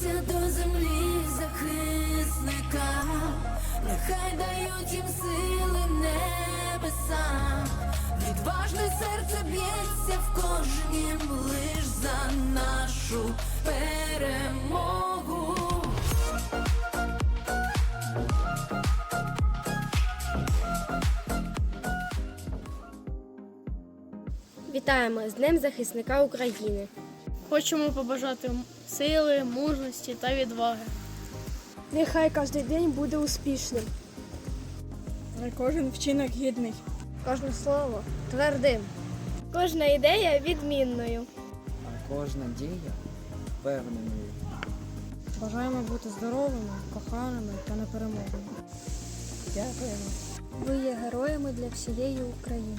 Доторкнися до землі захисника, нехай дають їм сили небеса. Відважне серце б'ється в кожнім лиш за нашу перемогу. Вітаємо з Днем захисника України. Хочемо побажати сили, мужності та відваги. Нехай кожен день буде успішним, Кожен вчинок гідний. кожне слово твердим, кожна ідея відмінною. а кожна дія впевненою. Бажаємо бути здоровими, коханими та непереможними. Дякуємо. Ви є героями для всієї України.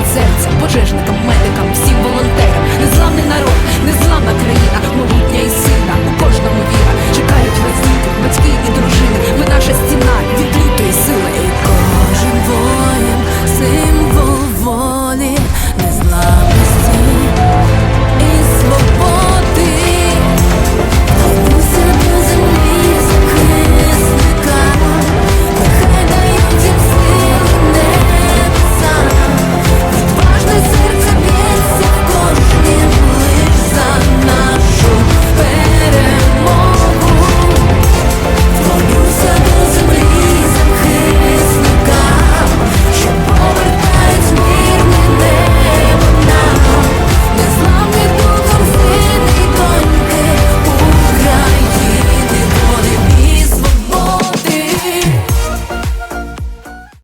від серця, пожежникам, медикам, всім волонтерам, незламний народ, незламна країна, могутня і сила.